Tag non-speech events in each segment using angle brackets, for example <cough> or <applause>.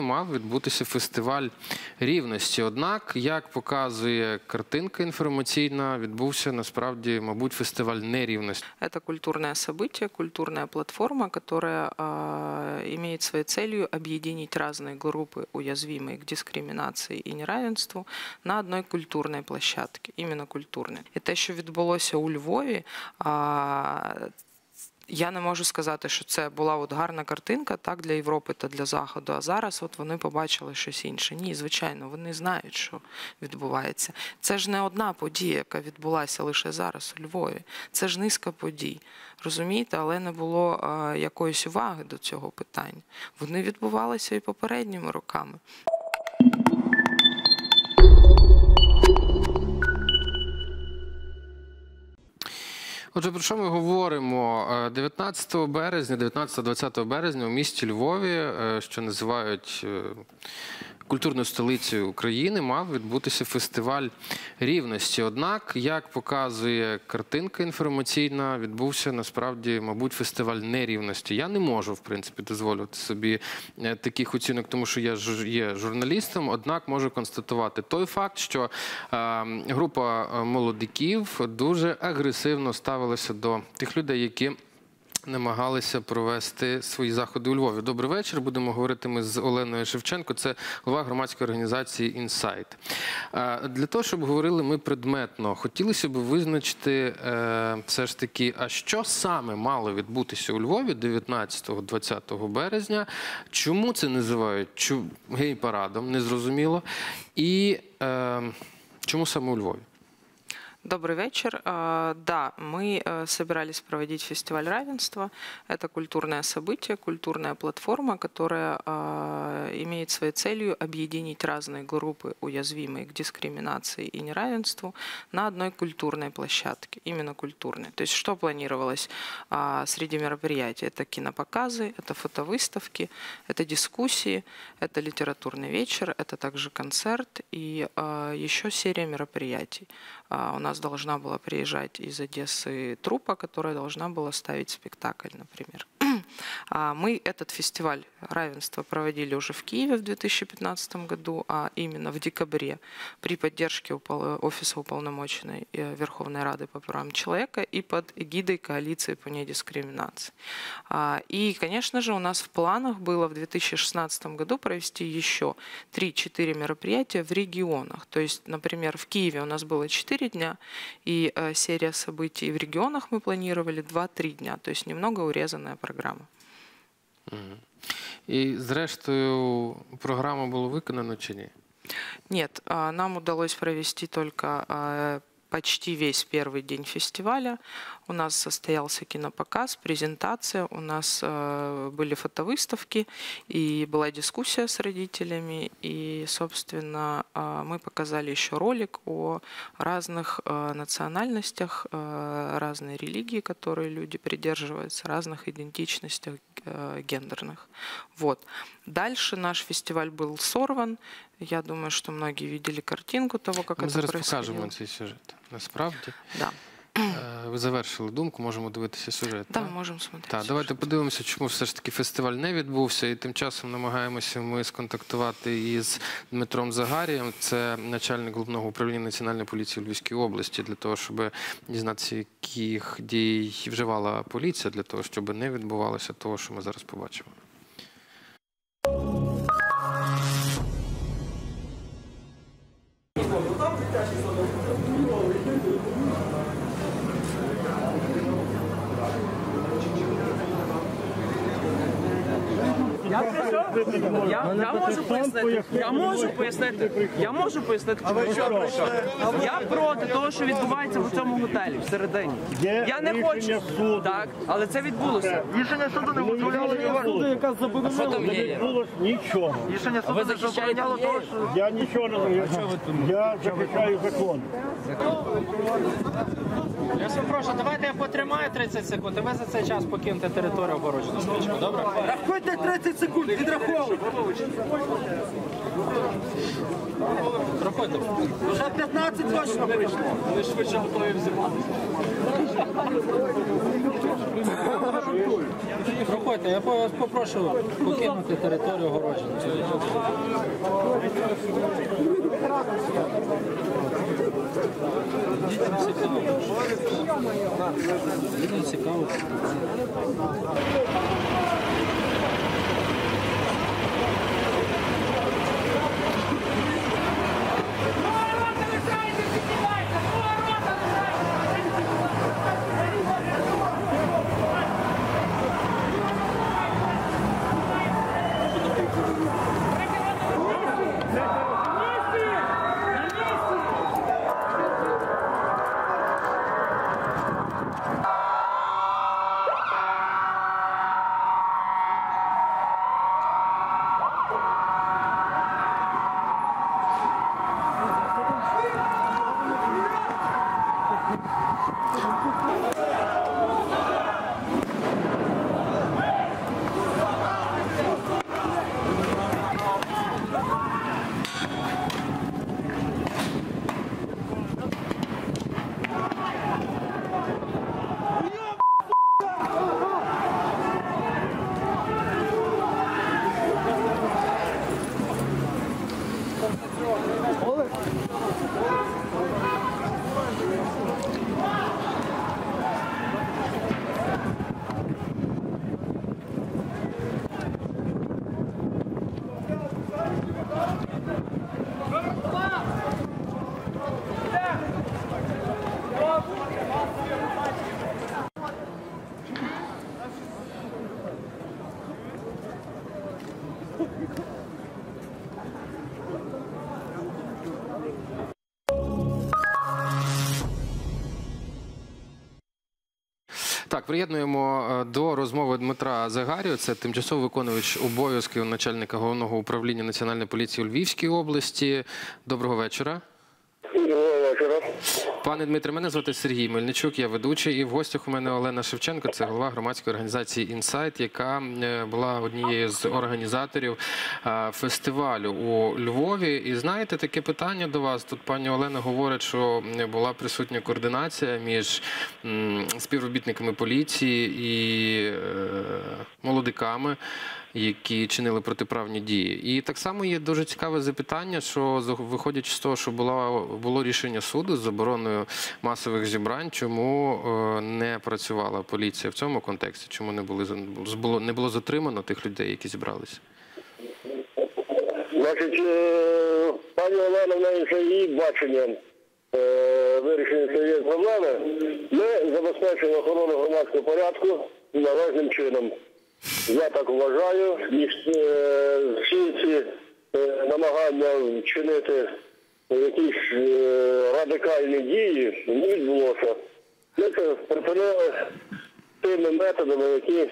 Мав відбутися фестиваль рівності. Однак, як показує картинка інформаційна, відбувся насправді, мабуть, фестиваль нерівності. Это культурное событие, культурная платформа, которая а, имеет своей целью объединить разные группы, уязвимые к дискриминации и неравенству, на одной культурной площадке, именно культурной. І те, що відбулося у Львові, а, я не можу сказати, що це була от гарна картинка так для Європи та для Заходу. А зараз от вони побачили щось інше. Ні, звичайно, вони знають, що відбувається. Це ж не одна подія, яка відбулася лише зараз у Львові. Це ж низка подій. Розумієте, але не було а, якоїсь уваги до цього питання. Вони відбувалися і попередніми роками. Отже, про що ми говоримо? Е, 19 березня, 19-20 березня у місті Львові, е, що називають е, культурною столицею України, мав відбутися фестиваль рівності. Однак, як показує картинка інформаційна, відбувся насправді, мабуть, фестиваль нерівності. Я не можу, в принципі, дозволити собі е, таких оцінок, тому що я є журналістом. Однак можу констатувати той факт, що е, група е, молодиків дуже агресивно ставилася до тих людей, які намагалися провести свої заходи у Львові. Добрий вечір. Будемо говорити ми з Оленою Шевченко. Це голова громадської організації Інсайт. Е, Для того, щоб говорили ми предметно, хотілося б визначити е, все ж таки, а що саме мало відбутися у Львові 19-20 березня. Чому це називають гей-парадом? Незрозуміло. І е, чому саме у Львові? Добрый вечер. А, Да, мы э, собирались проводить фестиваль равенства. Это культурное событие, культурная платформа, которая а, имеет своей целью объединить разные группы, уязвимые к дискриминации и неравенству, на одной культурной площадке, именно культурной. То есть что планировалось а, среди мероприятий? Это кинопоказы, это фотовыставки, это дискуссии, это литературный вечер, это также концерт и еще серия мероприятий. А, У нас должна была приезжать из Одессы труппа, которая должна была ставить спектакль, например. А, Мы этот фестиваль равенства проводили уже в Киеве в 2015 году, а именно в декабре при поддержке Офиса уполномоченной э, Верховной Рады по правам человека и под эгидой коалиции по недискриминации. А, И, конечно же, у нас в планах было в 2016 году провести еще 3-4 мероприятия в регионах. То есть, например, в Киеве у нас было 4 дня, и э, серия событий в регионах мы планировали 2-3 дня. То есть немного урезанная программа. І зрештою, програма була виконана чи ні? Нет, нам удалось провести только а, почти весь первый день фестиваля. У нас состоялся кинопоказ, презентация, у нас э, были фотовыставки, и была дискуссия с родителями, и, собственно, а, мы показали еще ролик о разных э, национальностях, э, разной религии, которые люди придерживаются, разных идентичностях э, гендерных. Вот. Дальше наш фестиваль был сорван. Я думаю, что многие видели картинку того, как Ми это зараз происходило. покажемо цей сюжет. Насправді, Да, Е, ви завершили думку, можемо дивитися сюжет. да, так? можем смотреть. Так, давайте подивимося, чому все ж таки фестиваль не відбувся. І тим часом намагаємося ми сконтактувати із Дмитром Загарієм. Це начальник головного управління національної поліції у Львівській області, для того, щоб дізнатися, яких дій вживала поліція для того, щоб не відбувалося того, що ми зараз побачимо. Я, я можу пояснити, я можу пояснити, я можу пояснити, чому я прийшов. Я проти того, що відбувається в цьому готелі всередині. Я не хочу, так, але це відбулося. Рішення суду не дозволяло суду, яка заборонила. Не відбулось нічого. Рішення суду не забороняло того, що Я нічого не зроблю. Я захищаю закон. Я вас прошу, давайте я потримаю 30 секунд, і ви за цей час покинете територію оборочну стрічку, добре? Рахуйте 30 секунд, відрахуйте. Вже 15 точно прийшло. Ми швидше готові взимати. Проходьте, я вас попрошу покинути територію огородження. Дітям цікаво. Дітям цікаво. Так, приєднуємо е, до розмови Дмитра Загарію. Це тимчасово виконувач обов'язків начальника головного управління національної поліції у Львівській області. Доброго вечора. Доброго вечора. Пане Дмитре, мене звати Сергій Мельничук, я ведучий, і в гостях у мене Олена Шевченко, це голова громадської організації Інсайт, яка е, була однією з організаторів фестивалю у Львові. І знаєте, таке питання до вас. Тут пані Олена говорить, що була присутня координація між співробітниками поліції і е, молодиками. Які чинили протиправні дії, і так само є дуже цікаве запитання, що виходячи з того, що було, було рішення суду з забороною масових зібрань, чому е, не працювала поліція в цьому контексті? Чому не було не було затримано тих людей, які зібралися? Значить, е, пані Олена, в неї ще її бачення е, вирішення цієї проблеми. Ми забезпечили охорону громадського порядку належним чином. Я так вважаю, і е, всі ці е, намагання вчинити якісь е, радикальні дії не відбулося. Ми це припинили тими методами, які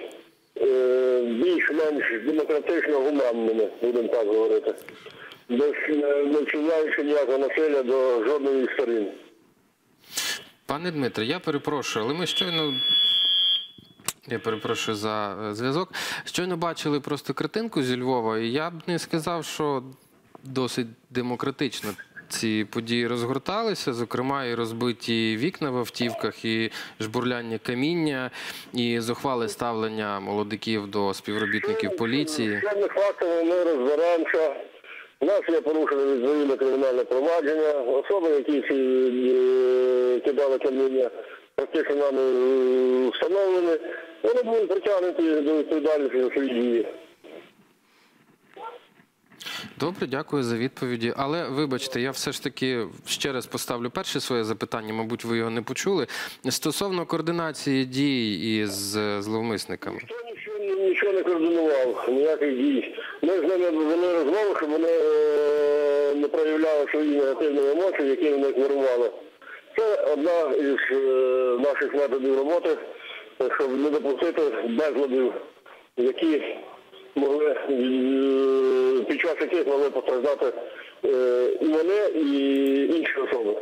більш-менш демократично гуманними, будемо так говорити, не вчиняючи ніякого насилля до жодної сторін. Пане Дмитре, я перепрошую, але ми щойно. Я перепрошую за е, зв'язок. Щойно бачили просто картинку зі Львова, і я б не сказав, що досить демократично ці події розгорталися, зокрема, і розбиті вікна в автівках, і жбурляння каміння, і зухвале ставлення молодиків до співробітників поліції. Певних фактів ми розберемося. У нас є порушене відповідне кримінальне провадження. Особи, які е, кидали каміння, практично нами е, встановлені. Вони будуть притягнуті до відповідальності за дії. Добре, дякую за відповіді. Але вибачте, я все ж таки ще раз поставлю перше своє запитання, мабуть, ви його не почули. Стосовно координації дій із зловмисниками. Ніхто нічого, нічого не координував, ніяких дій. Ми з ними вели розмову, щоб вони е, не проявляли свої негативні емоції, які в них вирували. Це одна із е, наших методів роботи, щоб не допустити безладів, які могли е, під час яких могли постраждати е, і вони, і інші особи.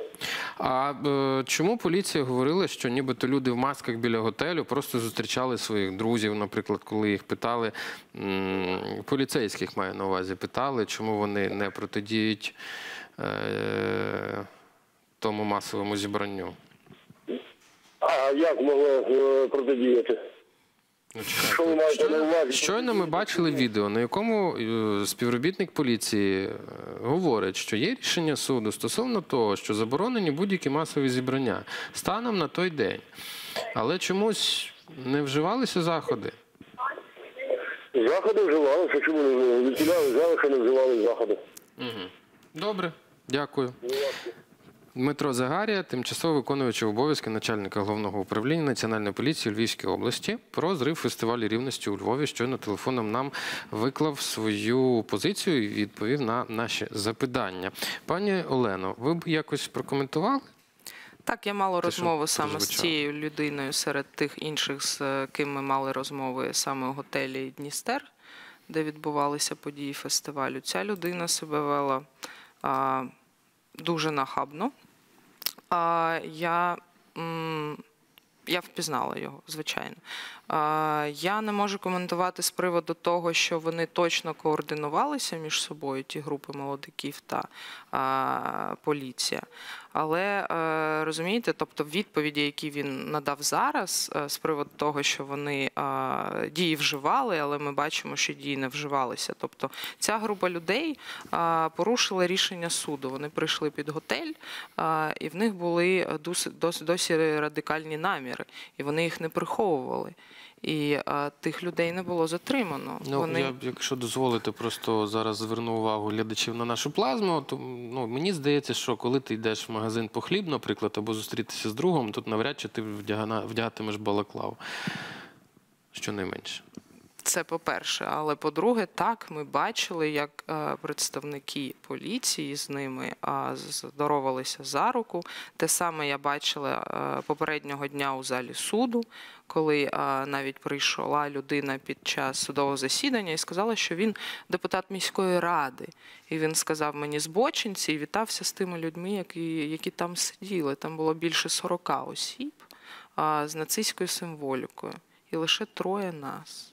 А е, чому поліція говорила, що нібито люди в масках біля готелю просто зустрічали своїх друзів, наприклад, коли їх питали, поліцейських маю на увазі, питали, чому вони не протидіють тому масовому зібранню? А як могли е, протидіяти? Що ви маєте на увазі? Щойно ми бачили відео, на якому е, співробітник поліції е, говорить, що є рішення суду стосовно того, що заборонені будь-які масові зібрання станом на той день. Але чомусь не вживалися заходи. Заходи вживалися, чому не вживали? Відсіляли взяли, що не вживали заходи. Добре, дякую. Дмитро Загарія, тимчасово виконуючий обов'язки начальника головного управління Національної поліції у Львівській області про зрив фестивалю рівності у Львові. Щойно телефоном нам виклав свою позицію і відповів на наші запитання. Пані Олено, ви б якось прокоментували? Так, я мала розмову саме з цією людиною серед тих інших, з е, ким ми мали розмови саме у готелі Дністер, де відбувалися події фестивалю. Ця людина себе вела дуже нахабно. Я, я впізнала його, звичайно. Я не можу коментувати з приводу того, що вони точно координувалися між собою, ті групи молодиків та поліція. Але е, розумієте, тобто відповіді, які він надав зараз, е, з приводу того, що вони дії вживали, але ми бачимо, що дії не вживалися. Тобто ця група людей порушила рішення суду. Вони прийшли під готель, і в них були досі, досі радикальні наміри, і вони їх не приховували. І а, тих людей не було затримано. Ну, вони... я, якщо дозволите, просто зараз зверну увагу глядачів на нашу плазму. То ну, мені здається, що коли ти йдеш в магазин по хліб, наприклад, або зустрітися з другом, тут навряд чи ти вдягатимеш балаклав. Щонайменше. Це по-перше, але по-друге, так ми бачили, як е, представники поліції з ними е, здоровалися за руку. Те саме я бачила е, попереднього дня у залі суду, коли навіть прийшла людина під час судового засідання і сказала, що він депутат міської ради. І він сказав мені збочинці і вітався з тими людьми, які, які там сиділи. Там було більше 40 осіб з нацистською символікою, і лише троє нас.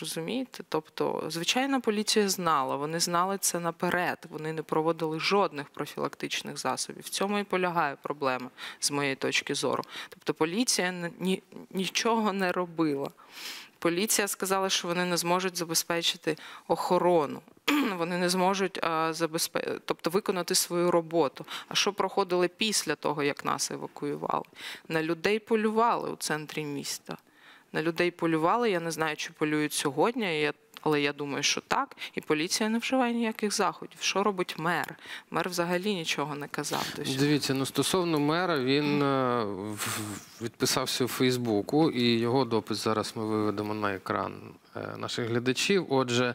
Розумієте? Тобто, звичайно, поліція знала, вони знали це наперед. Вони не проводили жодних профілактичних засобів. В цьому і полягає проблема з моєї точки зору. Тобто, поліція ні- ні, нічого не робила. Поліція сказала, що вони не зможуть забезпечити охорону. <clears throat> Вони не зможуть а, забезпе... тобто виконати свою роботу. А що проходили після того, як нас евакуювали? На людей полювали у центрі міста на людей полювали. Я не знаю, чи полюють сьогодні. Я, але я думаю, що так. І поліція не вживає ніяких заходів. Що робить мер? Мер взагалі нічого не казав. Дивіться, ну стосовно мера, він е, відписався у Фейсбуку, і його допис зараз ми виведемо на екран е, наших глядачів. Отже.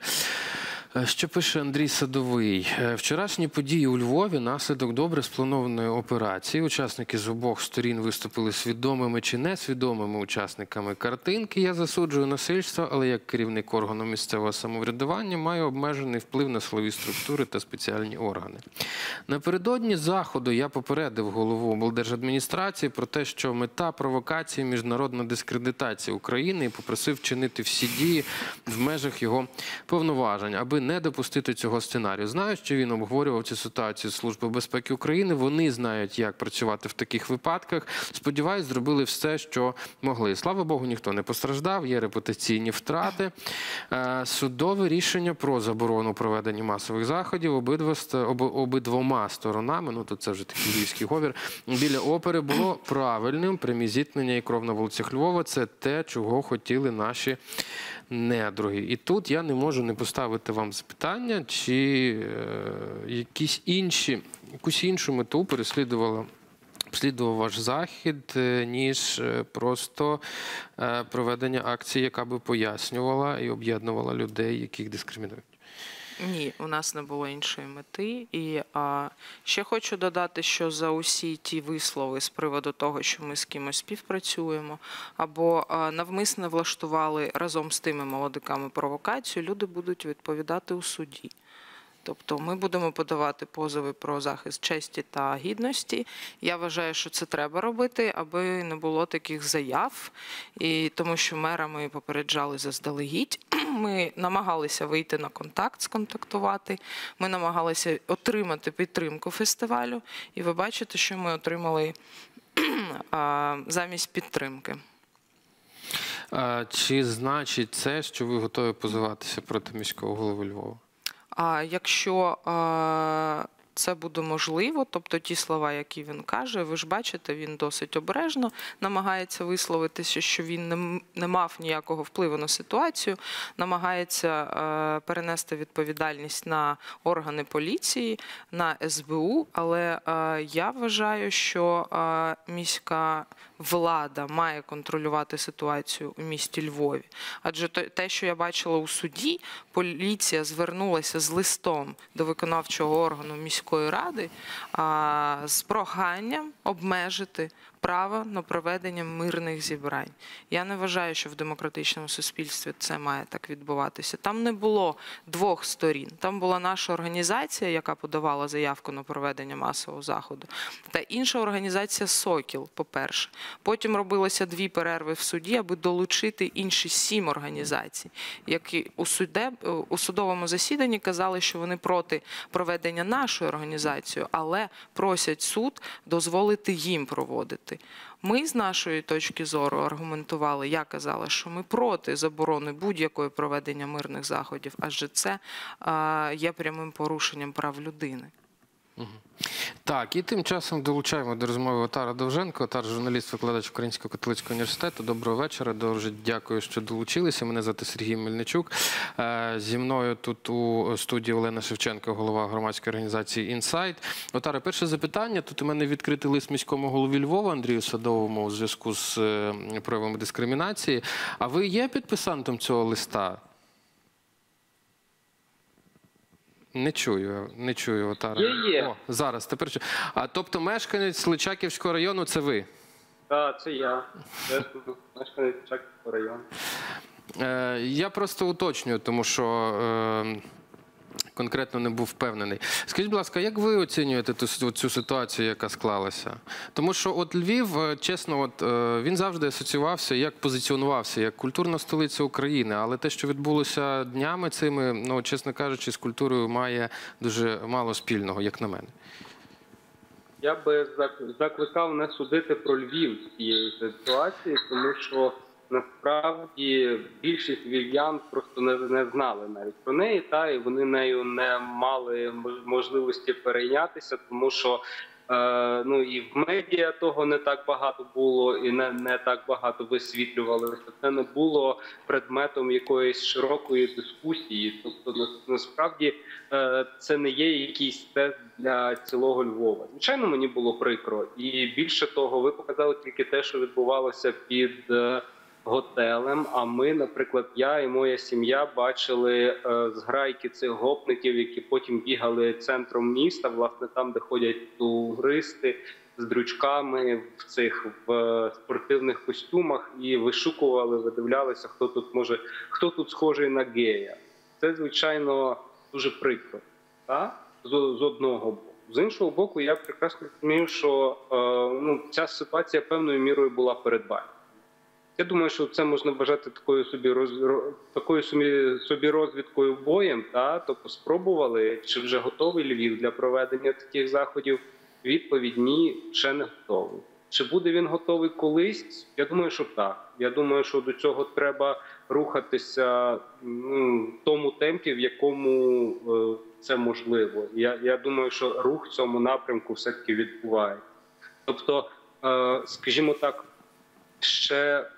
Е, Що пише Андрій Садовий? Е, Вчорашні події у Львові наслідок добре спланованої операції. Учасники з обох сторін виступили свідомими чи несвідомими учасниками картинки. Я засуджую насильство, але як керівник органу місцевого самоврядування маю обмежений вплив на силові структури та спеціальні органи. Напередодні заходу я попередив голову облдержадміністрації про те, що мета провокації міжнародна дискредитація України і попросив вчинити всі дії в межах його повноважень, аби не допустити цього сценарію. Знаю, що він обговорював цю ситуацію з Службою безпеки України. Вони знають, як працювати в таких випадках. Сподіваюсь, зробили все, що могли. Слава Богу, ніхто не постраждав. Є репутаційні втрати. Е, Судове рішення про заборону проведення масових заходів обидвома сторонами. Ну тут це вже такий львівський говір. Біля опери було правильним. Прямі зіткнення і кров на вулицях Львова. Це те, чого хотіли наші недруги. І тут я не можу не поставити вам запитання, чи е, якісь інші, якусь іншу мету переслідувала. Слідував ваш захід, е, ніж е, просто проведення акції, яка би пояснювала і об'єднувала людей, яких дискримінують. Ні, у нас не було іншої мети. І а, ще хочу додати, що за усі ті вислови з приводу того, що ми з кимось співпрацюємо, або а, навмисно влаштували разом з тими молодиками провокацію, люди будуть відповідати у суді. Тобто ми будемо подавати позови про захист честі та гідності. Я вважаю, що це треба робити, аби не було таких заяв, і тому що мера ми попереджали заздалегідь. <clears throat> Ми намагалися вийти на контакт, сконтактувати. Ми намагалися отримати підтримку фестивалю, і ви бачите, що ми отримали <clears throat> замість підтримки. Чи значить це, що ви готові позиватися проти міського голови Львова? А якщо е, це буде можливо, тобто ті слова, які він каже, ви ж бачите, він досить обережно намагається висловитися, що він не, не мав ніякого впливу на ситуацію, намагається е, перенести відповідальність на органи поліції, на СБУ. Але е, я вважаю, що е, міська влада має контролювати ситуацію у місті Львові. Адже те, що я бачила у суді, поліція звернулася з листом до виконавчого органу міської ради з проханням обмежити право на проведення мирних зібрань. Я не вважаю, що в демократичному суспільстві це має так відбуватися. Там не було двох сторін. Там була наша організація, яка подавала заявку на проведення масового заходу, та інша організація Сокіл, по-перше. Потім робилося дві перерви в суді, аби долучити інші сім організацій, які у суде у судовому засіданні казали, що вони проти проведення нашої організації, але просять суд дозволити їм проводити. Ми з нашої точки зору аргументували, я казала, що ми проти заборони будь-якої проведення мирних заходів, адже це є прямим порушенням прав людини. Так, і тим часом долучаємо до розмови Отара Довженко. Отар, журналіст, викладач Українського католицького університету. Доброго вечора. Дуже дякую, що долучилися. Мене звати Сергій Мельничук. Е, Зі мною тут у студії Олена Шевченко, голова громадської організації Інсайт. Отаре, перше запитання. Тут у мене відкритий лист міському голові Львова Андрію Садовому у зв'язку з е, проявами дискримінації. А ви є підписантом цього листа? Не чую, не чую Отара. Є, є. О, зараз, тепер чую. А тобто мешканець Личаківського району це ви? Так, це я. Я мешканець Личаківського району. Е, я просто уточнюю, тому що е, конкретно не був впевнений. Скажіть, будь ласка, як ви оцінюєте ту, цю ситуацію, яка склалася? Тому що от Львів, е, чесно, от, е, він завжди асоціювався, як позиціонувався, як культурна столиця України. Але те, що відбулося днями цими, ну, чесно кажучи, з культурою має дуже мало спільного, як на мене. Я би закликав не судити про Львів з цієї ситуації, тому що насправді більшість львів'ян просто не, не знали навіть про неї, та і вони нею не мали можливості перейнятися, тому що. Е, ну і в медіа того не так багато було, і не, не так багато висвітлювалося. Це не було предметом якоїсь широкої дискусії. Тобто, на- насправді е, це не є якийсь тест для цілого Львова. Звичайно, мені було прикро, і більше того, ви показали тільки те, що відбувалося під е, готелем. А ми, наприклад, я і моя сім'я бачили е, зграйки цих гопників, які потім бігали центром міста, власне, там, де ходять туристи. З дрючками в цих в е, спортивних костюмах і вишукували, видивлялися, хто тут може, хто тут схожий на гея. Це звичайно дуже прикро, та? З, з одного боку. З іншого боку, я прекрасно розумію, що е, ну, ця ситуація певною мірою була передбачена. Я думаю, що це можна вважати такою собі роз, такою собі, розвідкою боєм. Та? Тобто спробували, чи вже готовий Львів для проведення таких заходів. Відповідь ні, ще не готовий. Чи буде він готовий колись? Я думаю, що так. Я думаю, що до цього треба рухатися ну, в тому темпі, в якому е, це можливо. Я, я думаю, що рух в цьому напрямку все-таки відбувається. Тобто, е, скажімо так, ще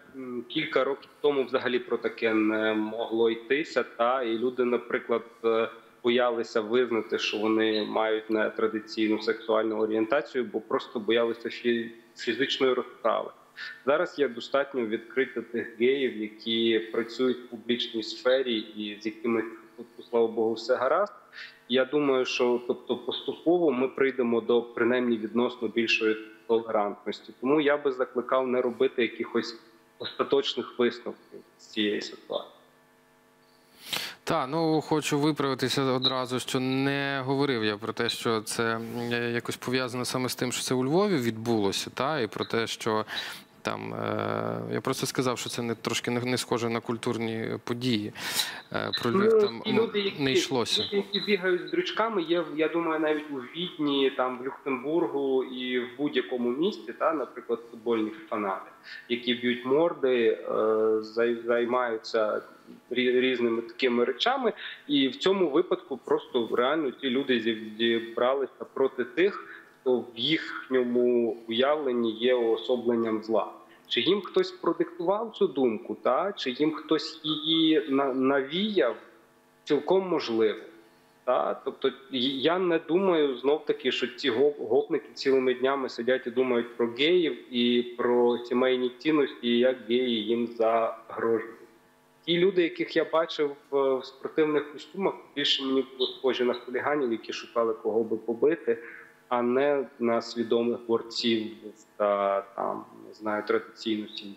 кілька років тому взагалі про таке не могло йтися. Та і люди, наприклад, е, боялися визнати, що вони мають нетрадиційну сексуальну орієнтацію, бо просто боялися фізичної розправи. Зараз є достатньо відкрити тих геїв, які працюють в публічній сфері і з якими слава Богу, все гаразд. Я думаю, що тобто поступово ми прийдемо до принаймні відносно більшої толерантності. Тому я би закликав не робити якихось остаточних висновків з цієї ситуації. Так, ну хочу виправитися одразу, що не говорив я про те, що це е, якось пов'язано саме з тим, що це у Львові відбулося, та і про те, що там е, я просто сказав, що це не трошки не, не схоже на культурні події. Е, про Львів там ті ну, люди, які, не йшлося. які, які бігають з дрючками, є, я думаю, навіть у Відні, там в Люксембургу і в будь-якому місті, та, наприклад, футбольні фанати, які б'ють морди, е, займаються різними такими речами. І в цьому випадку просто реально ці люди зібралися проти тих, хто в їхньому уявленні є уособленням зла. Чи їм хтось продиктував цю думку, та? чи їм хтось її навіяв, цілком можливо. Та? Тобто я не думаю знов таки, що ці гопники цілими днями сидять і думають про геїв і про сімейні цінності, і як геї їм загрожують. Ті люди, яких я бачив е, в спортивних костюмах, більше мені було схожі на хуліганів, які шукали кого би побити, а не на свідомих борців та там не знаю традиційну сім'ю.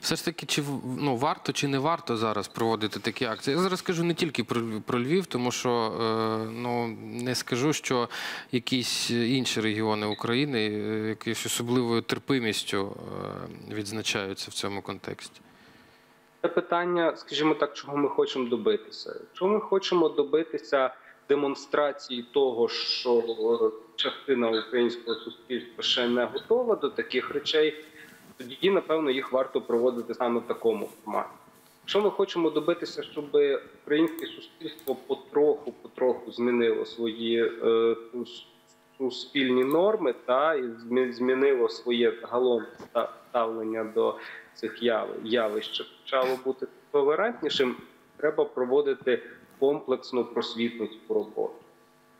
Все ж таки, чи ну варто чи не варто зараз проводити такі акції? Я зараз кажу не тільки про, про Львів, тому що е, ну не скажу, що якісь інші регіони України е, якоюсь особливою терпимістю е, відзначаються в цьому контексті. Це питання, скажімо так, чого ми хочемо добитися. Якщо ми хочемо добитися демонстрації того, що е, частина українського суспільства ще не готова до таких речей, тоді напевно їх варто проводити саме в такому форматі. Якщо ми хочемо добитися, щоб українське суспільство потроху потроху змінило свої е, суспільні норми та і змі- змінило своє загалом ставлення до цих яв- явищ, почало бути толерантнішим, треба проводити комплексну просвітницьку роботу.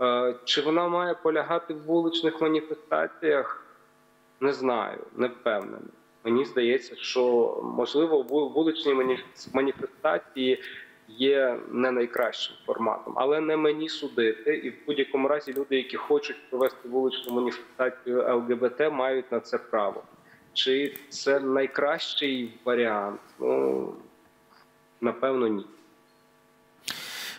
Е, Чи вона має полягати в вуличних маніфестаціях? Не знаю, не впевнений. Мені здається, що можливо вуличні маніфестації є не найкращим форматом, але не мені судити. І в будь-якому разі люди, які хочуть провести вуличну маніфестацію ЛГБТ, мають на це право. Чи це найкращий варіант? Ну напевно, ні.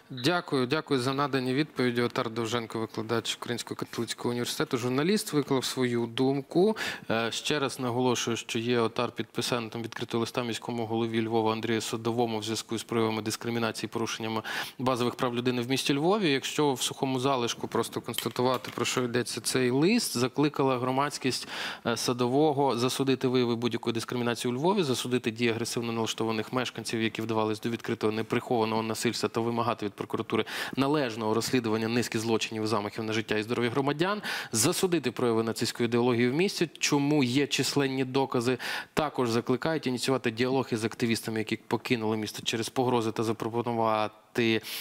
Дякую, дякую за надані відповіді. Отар Довженко, викладач Українського католицького університету, журналіст, виклав свою думку. Е, Ще раз наголошую, що є отар підписантом відкритого листа міському голові Львова Андрію Садовому в зв'язку з проявами дискримінації, порушеннями базових прав людини в місті Львові. Якщо в сухому залишку просто констатувати про що йдеться цей лист, закликала громадськість е, садового засудити вияви будь-якої дискримінації у Львові, засудити дії агресивно налаштованих мешканців, які вдавались до відкритого неприхованого насильства та вимагати від прокуратури належного розслідування низки злочинів і замахів на життя і здоров'я громадян, засудити прояви нацистської ідеології в місті, чому є численні докази. Також закликають ініціювати діалог із активістами, які покинули місто через погрози та запропонувати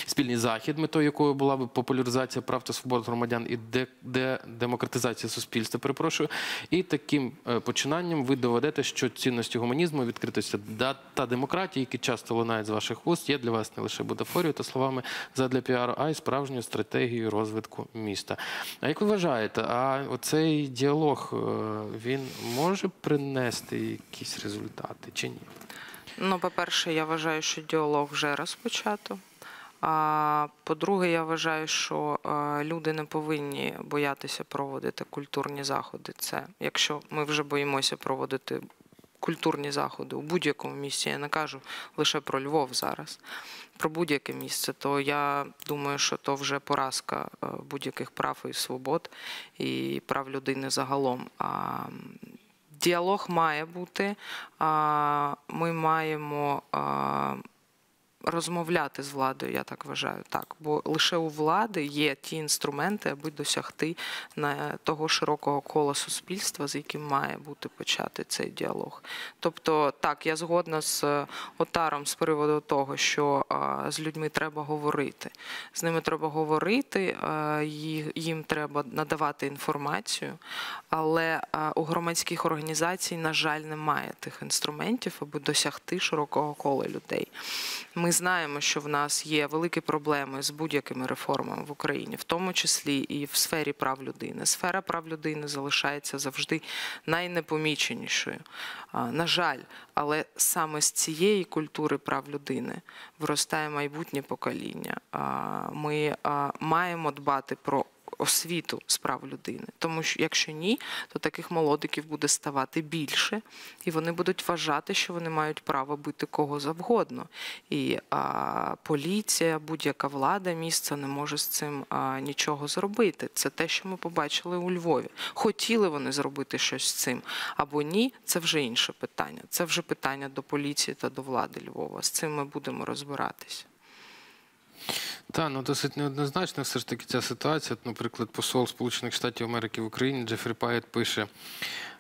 спільний захід, метою якої була б популяризація прав та свобод громадян і де, де демократизація суспільства. Перепрошую. І таким е, починанням ви доведете, що цінності гуманізму, відкритості та демократії, які часто лунають з ваших вуст, є для вас не лише бутафорією та словами задля піару, а й справжньою стратегією розвитку міста. А як ви вважаєте, а оцей діалог е, він може принести якісь результати чи ні? Ну, по-перше, я вважаю, що діалог вже розпочато. А по-друге, я вважаю, що е, люди не повинні боятися проводити культурні заходи. Це якщо ми вже боїмося проводити культурні заходи у будь-якому місці, я не кажу лише про Львов зараз, про будь-яке місце, то я думаю, що то вже поразка е, будь-яких прав і свобод і прав людини загалом. А діалог має бути. Ми маємо. Розмовляти з владою, я так вважаю, так. Бо лише у влади є ті інструменти, аби досягти на того широкого кола суспільства, з яким має бути почати цей діалог. Тобто, так, я згодна з е, Отаром з приводу того, що з людьми треба говорити. З ними треба говорити, їм треба надавати інформацію, але у громадських організацій, на жаль, немає тих інструментів, аби досягти широкого кола людей. Ми знаємо, що в нас є великі проблеми з будь-якими реформами в Україні, в тому числі і в сфері прав людини. Сфера прав людини залишається завжди найнепоміченішою. На жаль, але саме з цієї культури прав людини виростає майбутнє покоління. Ми маємо дбати про освіту з прав людини. Тому що якщо ні, то таких молодиків буде ставати більше, і вони будуть вважати, що вони мають право бити кого завгодно. І а, поліція, будь-яка влада місця не може з цим а, нічого зробити. Це те, що ми побачили у Львові. Хотіли вони зробити щось з цим або ні, це вже інше питання. Це вже питання до поліції та до влади Львова. З цим ми будемо розбиратися. Та ну досить неоднозначно, все ж таки ця ситуація. Наприклад, посол Сполучених Штатів Америки в Україні Джефрі Паєт пише.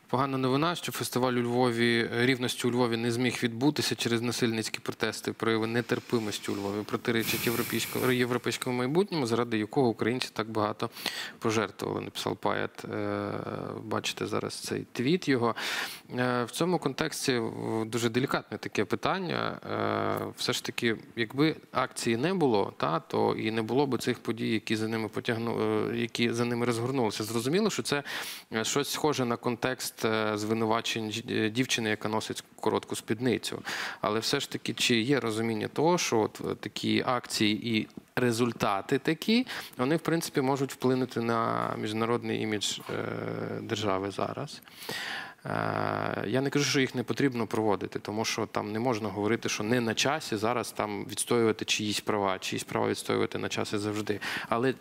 Погана новина, що фестиваль у Львові рівності у Львові не зміг відбутися через насильницькі протести, прояви нетерпимості у Львові, протирічать європейському європейському майбутньому, заради якого українці так багато пожертвували. Написав Паєт. Е, Бачите зараз цей твіт його. Е, В цьому контексті дуже делікатне таке питання. Е, Все ж таки, якби акції не було, та то і не було б цих подій, які за ними потягнули, які за ними розгорнулися. Зрозуміло, що це щось схоже на контекст е, звинувачень дівчини, яка носить коротку спідницю. Але все ж таки, чи є розуміння того, що от е, такі акції і результати такі, вони в принципі можуть вплинути на міжнародний імідж е, держави зараз. Е, Я не кажу, що їх не потрібно проводити, тому що там не можна говорити, що не на часі зараз там відстоювати чиїсь права, чиїсь права відстоювати на часі завжди. Але е,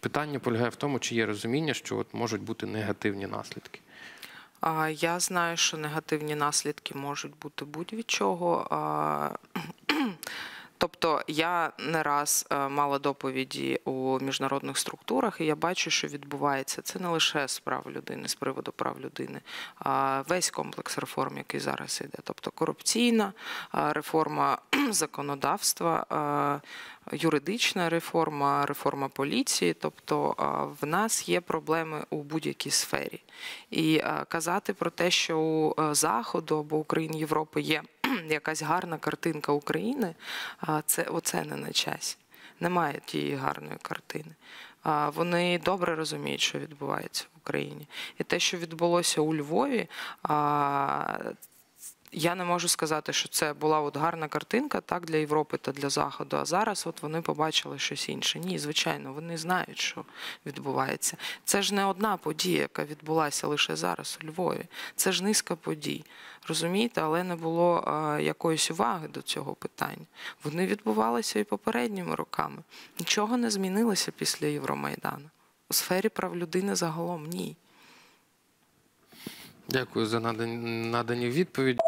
питання полягає в тому, чи є розуміння, що от можуть бути негативні наслідки. Я знаю, що негативні наслідки можуть бути будь-від чого. <clears throat> Тобто я не раз е, мала доповіді у міжнародних структурах, і я бачу, що відбувається. Це не лише з прав людини, з приводу прав людини, а весь комплекс реформ, який зараз іде. Тобто корупційна реформа <clears throat> законодавства, юридична реформа, реформа поліції. Тобто в нас є проблеми у будь-якій сфері. І казати про те, що у е, Заходу або у країн Європи є якась гарна картинка України, це оце не на часі. Немає тієї гарної картини. Вони добре розуміють, що відбувається в Україні. І те, що відбулося у Львові, я не можу сказати, що це була от гарна картинка так для Європи та для Заходу. А зараз от вони побачили щось інше. Ні, звичайно, вони знають, що відбувається. Це ж не одна подія, яка відбулася лише зараз у Львові. Це ж низка подій. Розумієте, але не було а, якоїсь уваги до цього питання. Вони відбувалися і попередніми роками. Нічого не змінилося після Євромайдану. У сфері прав людини загалом ні. Дякую за надані, надані відповіді.